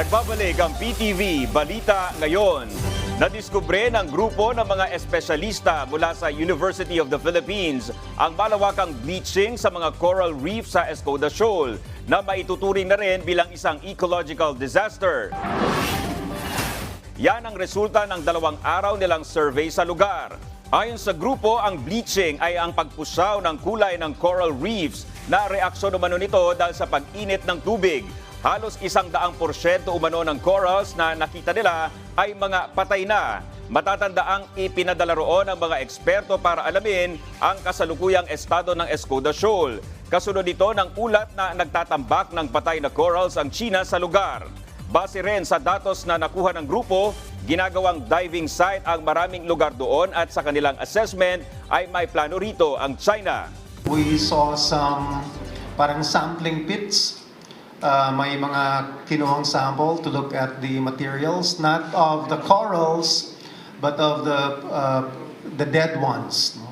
Nagbabalik ang PTV Balita Ngayon. Nadiskubre ng grupo ng mga espesyalista mula sa University of the Philippines ang malawakang bleaching sa mga coral reef sa Escoda Shoal na maituturing na rin bilang isang ecological disaster. Yan ang resulta ng dalawang araw nilang survey sa lugar. Ayon sa grupo, ang bleaching ay ang pagpusaw ng kulay ng coral reefs na reaksyon umano nito dahil sa pag-init ng tubig. Halos isang daang porsyento umano ng corals na nakita nila ay mga patay na. Matatanda ang ipinadala roon ng mga eksperto para alamin ang kasalukuyang estado ng Escoda Shoal. Kasunod nito ng ulat na nagtatambak ng patay na corals ang China sa lugar. Base rin sa datos na nakuha ng grupo, ginagawang diving site ang maraming lugar doon at sa kanilang assessment ay may plano rito ang China. We saw some parang sampling pits. Uh, may mga kinuhang sample to look at the materials, not of the corals, but of the uh, the dead ones. no?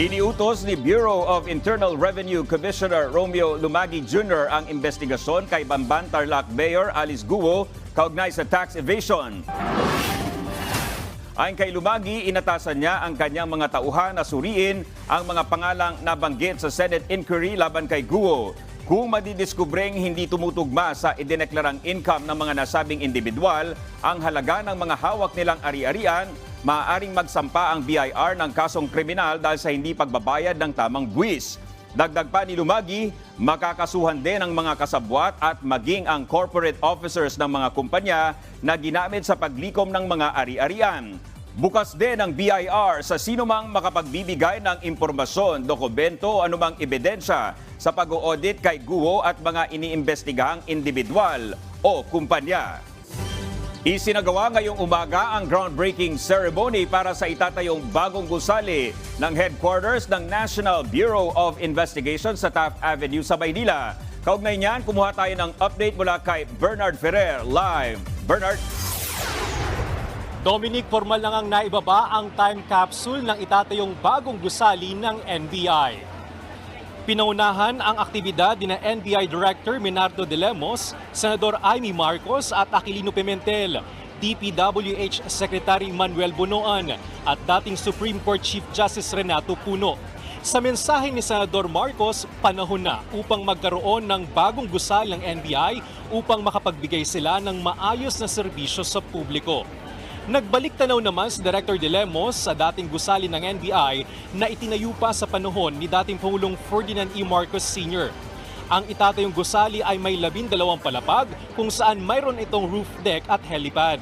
Iniutos ni Bureau of Internal Revenue Commissioner Romeo Lumagi Jr. ang investigasyon kay Bamban Tarlac Mayor Alice Guo kaugnay sa tax evasion. Ayon kay Lumagi, inatasan niya ang kanyang mga tauhan na suriin ang mga pangalang nabanggit sa Senate inquiry laban kay Guo. Kung madidiskubreng hindi tumutugma sa idineklarang income ng mga nasabing individual, ang halaga ng mga hawak nilang ari-arian, maaaring magsampa ang BIR ng kasong kriminal dahil sa hindi pagbabayad ng tamang buwis. Dagdag pa ni Lumagi, makakasuhan din ang mga kasabwat at maging ang corporate officers ng mga kumpanya na ginamit sa paglikom ng mga ari-arian. Bukas din ang BIR sa sinumang makapagbibigay ng impormasyon, dokumento o anumang ebidensya sa pag-audit kay Guo at mga iniimbestigahang individual o kumpanya. Isinagawa ngayong umaga ang groundbreaking ceremony para sa itatayong bagong gusali ng headquarters ng National Bureau of Investigation sa Taft Avenue sa Maynila. Kaugnay niyan, kumuha tayo ng update mula kay Bernard Ferrer live. Bernard? Dominic, formal lang ang naibaba ang time capsule ng itatayong bagong gusali ng NBI. Pinaunahan ang aktibidad ni na NBI Director Minardo de Lemos, Senador Amy Marcos at Aquilino Pimentel, DPWH Secretary Manuel Bunoan at dating Supreme Court Chief Justice Renato Puno. Sa mensahe ni Senador Marcos, panahon na upang magkaroon ng bagong gusal ng NBI upang makapagbigay sila ng maayos na serbisyo sa publiko. Nagbalik tanaw naman si Director De Lemos sa dating gusali ng NBI na itinayo pa sa panahon ni dating Pangulong Ferdinand E. Marcos Sr. Ang itatayong gusali ay may labindalawang palapag kung saan mayroon itong roof deck at helipad.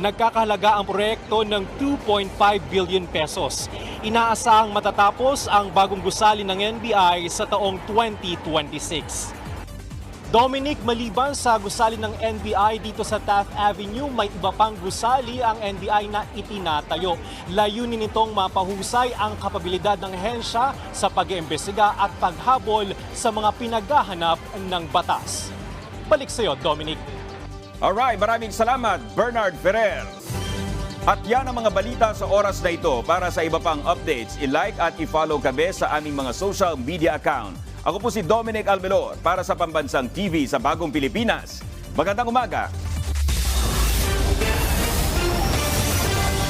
Nagkakahalaga ang proyekto ng 2.5 billion pesos. Inaasahang matatapos ang bagong gusali ng NBI sa taong 2026. Dominic, maliban sa gusali ng NBI dito sa Taft Avenue, may iba pang gusali ang NBI na itinatayo. Layunin nitong mapahusay ang kapabilidad ng hensya sa pag-iimbestiga at paghabol sa mga pinaghahanap ng batas. Balik sa iyo, Dominic. Alright, maraming salamat, Bernard Ferrer. At yan ang mga balita sa oras na ito. Para sa iba pang updates, i-like at i-follow kami sa aming mga social media account. Ako po si Dominic Almelor para sa Pambansang TV sa Bagong Pilipinas. Magandang umaga!